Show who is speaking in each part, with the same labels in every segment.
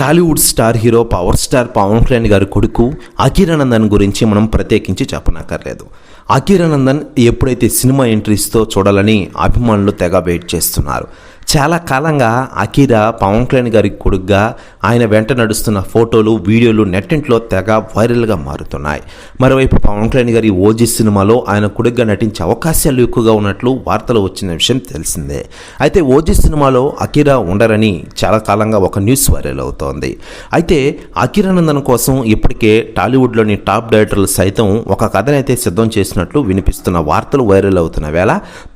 Speaker 1: Tollywood star hero power star Pavan Kalyan గారి కొడుకు అఖిరానందన్ గురించి మనం ప్రత్యేకించి చెప్పనక్కర్లేదు. అఖిరానందన్ ఎప్పుడైతే సినిమా ఎంట్రీస్తో చూడాలని అభిమానులు తెగ వెయిట్ చేస్తున్నారు చాలా కాలంగా అఖీరా పవన్ కళ్యాణ్ గారి కొడుగ్గా ఆయన వెంట నడుస్తున్న ఫోటోలు వీడియోలు నెట్టింట్లో తెగ వైరల్గా మారుతున్నాయి. మరోవైపు పవన్ కళ్యాణ్ గారి ఓజీ సినిమాలో ఆయన కొడుగ్గా నటించే అవకాశాలు ఎక్కువగా ఉన్నట్లు వార్తలు వచ్చిన విషయం తెలిసిందే. అయితే ఓజీ సినిమాలో అఖీరా ఉండరని చాలా కాలంగా ఒక న్యూస్ వైరల్ అవుతోంది. అయితే అఖీరానందన్ కోసం ఇప్పటికే టాలీవుడ్లోని టాప్ డైరెక్టర్లు సైతం ఒక కథనైతే సిద్ధం చేసినట్లు వినిపిస్తున్న వార్తలు వైరల్ అవుతున్న వేళ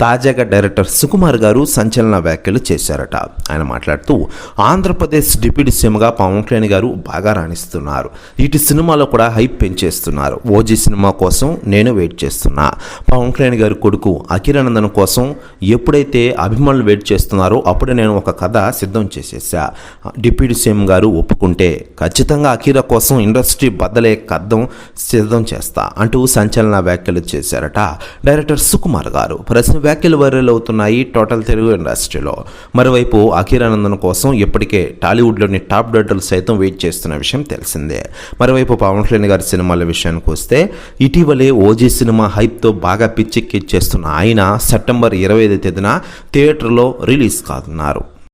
Speaker 1: తాజాగా డైరెక్టర్ సుకుమార్ గారు సంచలన వ్యాఖ్యలు చేశారట. ఆయన మాట్లాడుతూ ఆంధ్రప్రదేశ్ డిప్యూటీ సీఎంగా పవన్ కళ్యాణ్ గారు బాగా రాణిస్తున్నారు. ఇటు సినిమాలో కూడా హైప్ పెంచేస్తున్నారు. ఓజీ సినిమా కోసం నేను వెయిట్ చేస్తున్నా. పవన్ కళ్యాణ్ గారి కొడుకు అఖిరానందన్ కోసం ఎప్పుడైతే అభిమానులు వెయిట్ చేస్తున్నారో అప్పుడే నేను ఒక కథ సిద్ధం చేసేసా. డిప్యూటీ సీఎం గారు ఒప్పుకుంటే ఖచ్చితంగా అఖీరా కోసం ఇండస్ట్రీ బద్దలే కద్దం సిద్ధం చేస్తా అంటూ సంచలన వ్యాఖ్యలు చేశారట డైరెక్టర్ సుకుమార్ గారు. ప్రశ్న వ్యాఖ్యలు వైరల్ అవుతున్నాయి టోటల్ తెలుగు ఇండస్ట్రీలో. మరోవైపు అఖీరానందన్ కోసం ఇప్పటికే టాలీవుడ్లోని టాప్ డైరెక్టర్లు సైతం వెయిట్ చేస్తున్న విషయం తెలిసిందే. మరోవైపు పవన్ కళ్యాణ్ గారి సినిమాల విషయానికి వస్తే ఇటీవలే ఓజీ సినిమా హైప్తో బాగా పిచ్చెక్కిచ్చేస్తున్న ఆయన సెప్టెంబర్ ఇరవై ఐదు తేదీన థియేటర్లో రిలీజ్ కానున్నారు.